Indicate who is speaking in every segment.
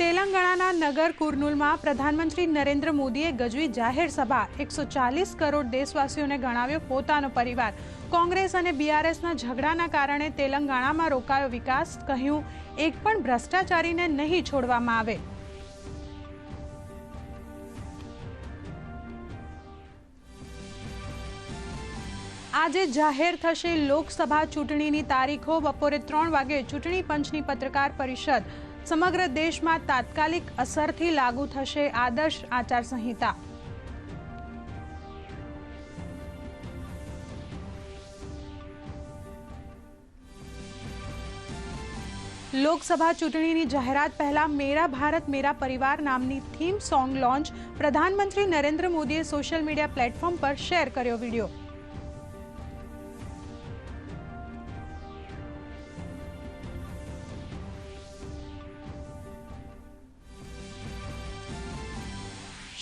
Speaker 1: તેલંગાણાના નગર કુર્નુલમાં પ્રધાનમંત્રી નરેન્દ્ર મોદીએ ગજવી જાહેર સભા. એકસો ચાલીસ કરોડ દેશવાસીઓને ગણાવ્યો પોતાનો પરિવાર. કોંગ્રેસ અને બીઆરએસના ઝઘડાના કારણે તેલંગાણામાં રોકાયો વિકાસ, કહ્યું, એક પણ ભ્રષ્ટાચારીને નહીં છોડવામાં આવે. આજે જાહેર થશે લોકસભા ચૂંટણીની તારીખો. બપોરે ત્રણ વાગે ચૂંટણી પંચની પત્રકાર પરિષદ. સમગ્ર દેશમાં તાત્કાલિક અસરથી લાગુ થશે આદર્શ આચારસંહિતા. લોકસભા ચૂંટણીની જાહેરાત પહેલા મેરા ભારત મેરા પરિવાર નામની થીમ સોંગ લોન્ચ પ્રધાનમંત્રી નરેન્દ્ર મોદીએ સોશિયલ મીડિયા પ્લેટફોર્મ પર શેર કર્યો વીડિયો.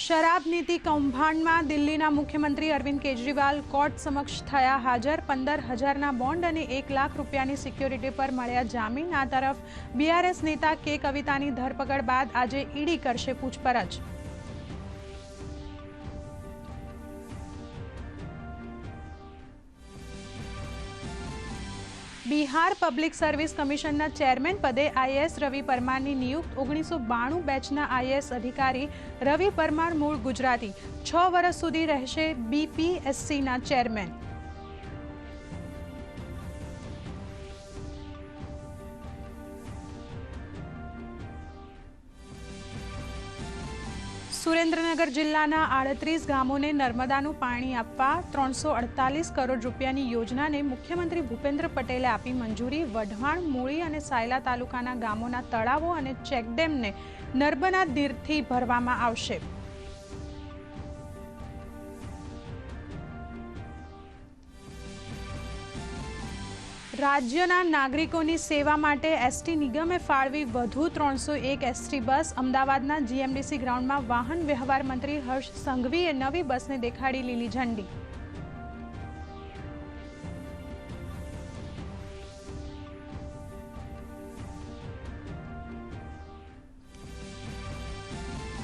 Speaker 1: શરાબ નીતિ કૌભાંડમાં દિલ્હીના મુખ્યમંત્રી અરવિંદ કેજરીવાલ કોર્ટ સમક્ષ થયા હાજર. પંદર હજારના બોન્ડ અને એક લાખ રૂપિયાની સિક્યોરિટી પર મળ્યા જામીન. આ તરફ બીઆરએસ નેતા કે કવિતાની ધરપકડ બાદ આજે ઈડી કરશે પૂછપરછ. બિહાર પબ્લિક સર્વિસ કમિશનના ચેરમેન પદે આઈએએસ રવિ પરમારની નિયુક્ત ઓગણીસો બાણું બેચના આઈએએસ અધિકારી રવિ પરમાર મૂળ ગુજરાતી. છ વર્ષ સુધી રહેશે બીપીએસસીના ચેરમેન. સુરેન્દ્રનગર જિલ્લાના આડત્રીસ ગામોને નર્મદાનું પાણી આપવા ત્રણસો અડતાલીસ કરોડ રૂપિયાની યોજનાને મુખ્યમંત્રી ભૂપેન્દ્ર પટેલે આપી મંજૂરી. વઢવાણ, મૂળી અને સાયલા તાલુકાના ગામોના તળાવો અને ચેકડેમને નર્મદા નીરથી ભરવામાં આવશે. રાજ્યના નાગરિકોની સેવા માટે એસટી નિગમે ફાળવી વધુ ત્રણસો એક એસટી બસ. અમદાવાદના જીએમડીસી ગ્રાઉન્ડમાં વાહન વ્યવહાર મંત્રી હર્ષ સંઘવીએ નવી બસને દેખાડી લીલી ઝંડી.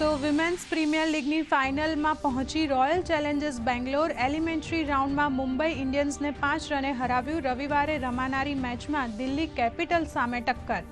Speaker 1: તો વિમેન્સ પ્રીમિયર લીગની ફાઇનલમાં પહોંચી રોયલ ચેલેન્જર્સ બેંગ્લોર એલિમેન્ટરી રાઉન્ડમાં મુંબઈ ઇન્ડિયન્સને પાંચ રને હરાવ્યું. રવિવારે રમાનારી મેચમાં દિલ્હી કેપિટલ સામે ટક્કર